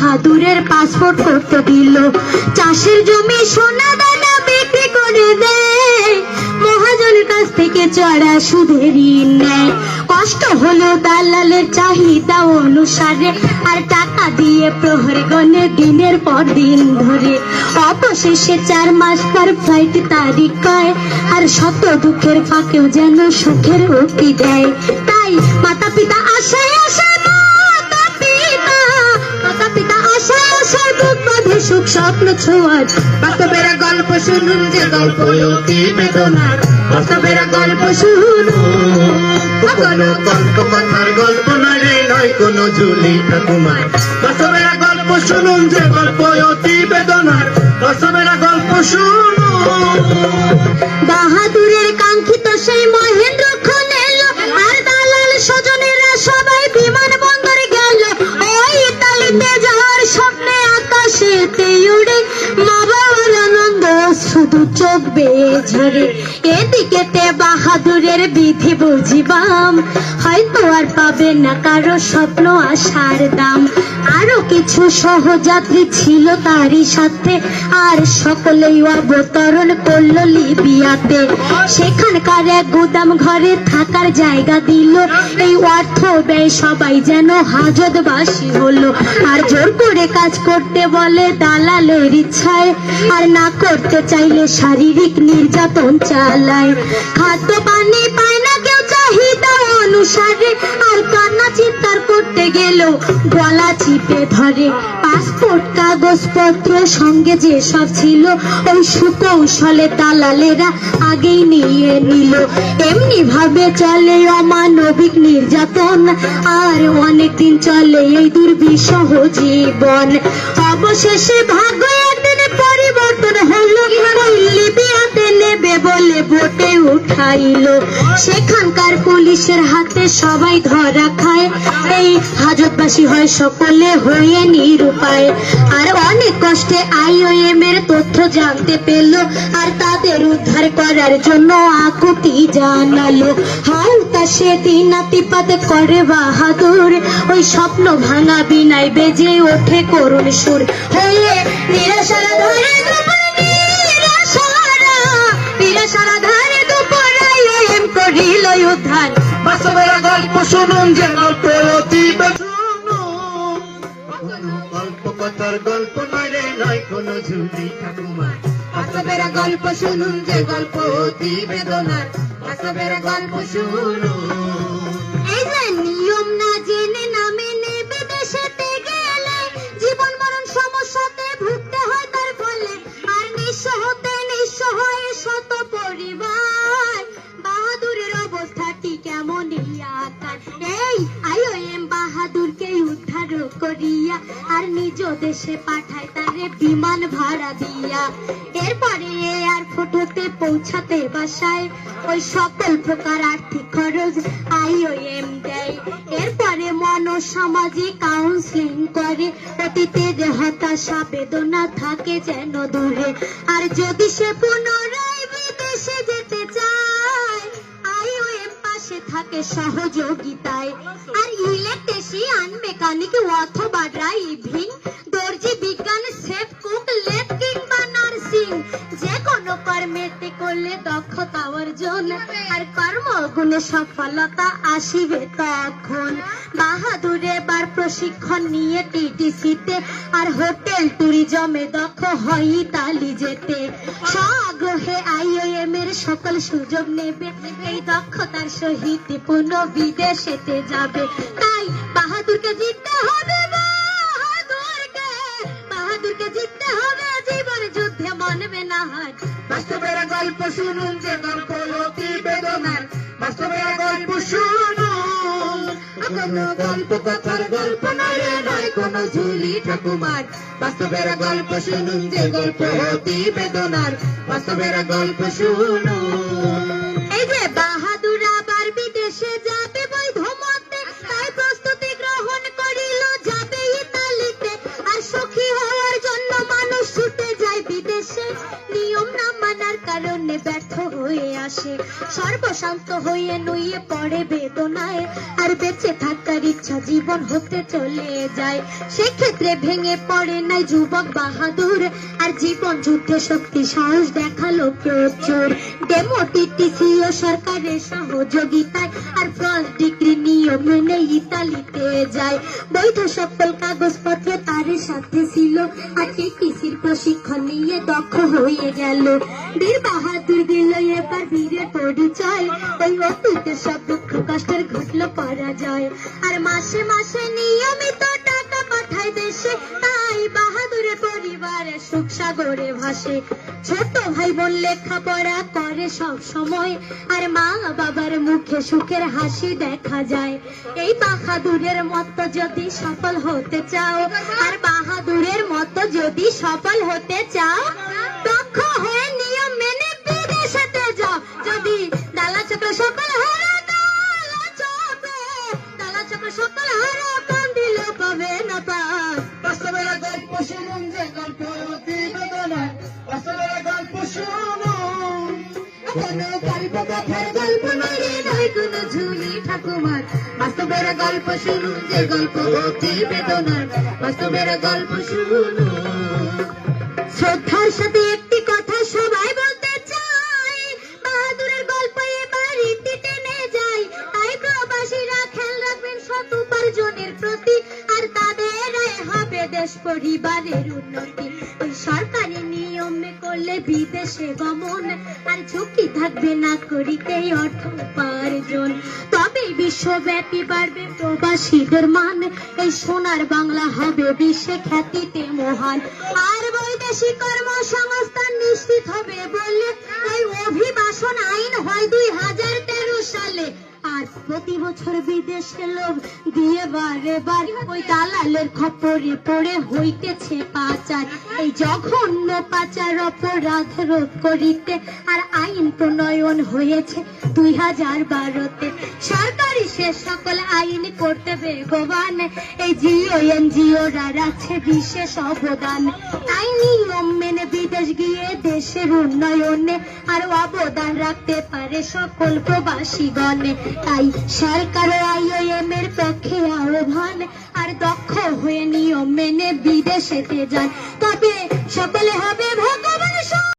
বাহাদুরের passport করতে দিল। চাষের জমি সোনা দানা বিক্রি করে দেয়। মহাজনের কাছ থেকে চড়া সুদের ঋণ নেয়। কষ্ট হলো দালালের চাহিদা অনুসারে, আর টাকা দিয়ে প্রহরে গনে দিনের পর দিন ধরে। অবশেষে চার মাস পর ফ্লাইট তারিখ কয়, আর শত দুঃখের ফাঁকেও যেন সুখের উক্তি দেয়। তাই মাতা পিতা আশায় আশায় সুখ স্বপ্ন ছোঁয়ার। বাস্তবের গল্প শুনুন যে গল্প অতি বেদনার। বাস্তবের গল্প শুনুন। কোনো গল্প কথার গল্প নয় রে, নয় কোনো ঝুলি ঠাকুমার। বাস্তবের গল্প শুনুন যে গল্প অতি বেদনার। বাস্তবের গল্প শুনুন। বাহাদুরের কাঙ্ক্ষিত সেই মহেন্দ্র শুধু চোখ বেয়ে ঝরে, এদিকে তে বাহাদুরের বিধি বুঝিবাম। হয়তো আর পাবে না কারও স্বপ্ন আশার দাম। আরও কিছু সহযাত্রী ছিল তারই সাথে, আর সকলেই অবতরণ করল লিবিয়াতে। সেখানকার এক গুদাম ঘরে থাকার জায়গা দিল। এই অর্থ ব্যয় সবাই যেন হাজতবাসী হলো। আর জোর করে কাজ করতে বলে দালালের ইচ্ছায়, আর না করতে চাইলে শারীরিক নির্যাতন চালায়। খাদ্য পানি পায় না, কেউ চাহিদা অনুসারে। আর কান্না চিৎকার করতে গেলেও গলা চিপে ধরে। পাসপোর্ট, কাগজপত্র সঙ্গে যে সব ছিল, ওই সুকৌশলে দালালেরা আগেই নিয়ে নিল। এমনি ভাবে চলে অমানবিক নির্যাতন, আর অনেকদিন চলে এই দুর্বিষহ জীবন। অবশেষে ভাগ্য পরিবর্তন সেখানকার পুলিশের হাতে সবাই ধরা খায়। এই হাজতবাসী হয় সকলে হয়ে নিরুপায়। আর অনেক কষ্টে আইওএম এর তথ্য জানতে পেল। আর তাদের উদ্ধার করার জন্য আকুতি জানালো। দিনাতিপাতে করে বাহাদুর। ওই স্বপ্ন ভাঙা বিনাই বেজে ওঠে করুণ সুর। হয়ে নিরাশারা ধরে নিরাশারা ধরে দুপুর আইওএম করিল উদ্ধার। বাস্তবের গল্প শুনুন যে গল্প অতি গল্প কথার গল্প নয় রে নয় কোনো ঝুলি ঠাকুমার। বাস্তবের গল্প শুনুন যে গল্প অতি বেদনার বাস্তবের গল্প শুনুন। এই নিয়ম না জেনে করিয়া আর নিজ দেশে পাঠায় তারে বিমান ভাড়া দিয়া। এরপরে এয়ারপোর্ট হতে পৌঁছাতে বাসায় ওই সকল প্রকার আর্থিক খরচ আইওএম দেয়। এরপরে মনোসামাজিক কাউন্সিলিং করে। অতীতের হতাশা, বেদনা থাকে যেন দূরে। আর যদি সে পুনরায় থাকে সহযোগিতায়। আর ইলেকট্রিশিয়ান মেকানিক অথবা ড্রাইভিং দর্জি বিজ্ঞান সেফ কোনো কর্মেতে করলে দক্ষতা অর্জন আর কর্মগুণে সফলতা আসিবে তখন। বাহাদুর এবার প্রশিক্ষণ নিয়ে টিটিসিতে আর হোটেল ট্যুরিজমে দক্ষ হয় ইতালি যেতে। স্বআগ্রহে আইওএম এর সকল সুযোগ নেবে, এই দক্ষতার সহিত পুনঃ বিদেশেতে যাবে। তাই বাহাদুরকে জিততে হবে বাহাদুরকে বাহাদুরকে না বাস্তবের গল্প শুনুন যে গল্প অতি বেদনার। বাস্তবের গল্প শুনুন। কোনো গল্প কথার গল্প নয় নয় কোনো ঝুলি ঠাকুমার। বাস্তবের গল্প শুনুন যে গল্প অতি বেদনার। বাস্তবের গল্প শুনুন। এই যে বাহাদুর আবার বিদেশে আসে। সর্বশান্ত হয়ে নুয়ে পড়ে বেদনায়। আর বেঁচে থাকার ইচ্ছা জীবন হতে চলে যায়। সেক্ষেত্রে ভেঙে পড়ে নাই যুবক বাহাদুর। আর জীবন যুদ্ধে শক্তি সাহস দেখাল প্রচুর। ডেমোটিটিসি ও সরকারের সহযোগিতায়। আর ফার্স্ট ডিগ্রি নিয়ম মেনে ইতালিতে যায়। বৈধ সকল কাগজপত্র তার সাথে ছিল। আর টিটিসির প্রশিক্ষণ নিয়ে দক্ষ হয়ে গেল। বীর বাহাদুর দিল এবার বীরের পরিচয় ওই অতীতের সব দুঃখ কষ্টের ঘটলো যায়। আর মাসে মাসে নিয়মিত টাকা পাঠায় দেশে। তাই বাহাদুরের পরিবারে সুখ সাগরে ভাসে। ছোট ভাই বোন লেখাপড়া করে সব সময়। আর মা বাবার মুখে সুখের হাসি দেখা যায়। এই বাহাদুরের মতো যদি সফল হতে চাও, আর বাহাদুরের মতো যদি সফল হতে চাও, দক্ষ হয়ে নিয়ম যে গল্প বাস্তবের গল্প বাস্তবের গল্প যে গল্প বেদনার। বাস্তবের গল্প শ্রদ্ধার সাথে দেশ পরিবারের উন্নতি। সরকারি নিয়মে করলে বিদেশে গমন। আর ঝুঁকি থাকবে না করিতে অর্থ উপার্জন। তবে বিশ্বব্যাপী বাড়বে প্রবাসীদের মান। এই সোনার বাংলা হবে বিশ্বে খ্যাতিতে মহান। আর বৈদেশিক কর্মসংস্থান নিশ্চিত হবে বললে এই অভিবাসন আইন হয় দুই হাজার তেরো আর প্রতি বছর বিদেশে লোক দিয়ে বারে বার ওই দালালের খপরে পড়ে হইতেছে পাচার। এই জঘন্য পাচার অপরাধ রোধ করিতে আর আইন প্রণয়ন হয়েছে দুই হাজার বারোতে। সরকারি সে সকল আইন করতে বেগবান। এই জিও, এনজিওরা রাখছে বিশেষ অবদান। তাই নিয়ম মেনে বিদেশ গিয়ে দেশের উন্নয়নে আর অবদান রাখতে পারে সকল প্রবাসীগণে, তাই সরকার আইওএম এর পক্ষে আহ্বান আর দক্ষ হয়ে নিয়ম মেনে বিদেশেতে যান। তবে সকলে হবে ভাগ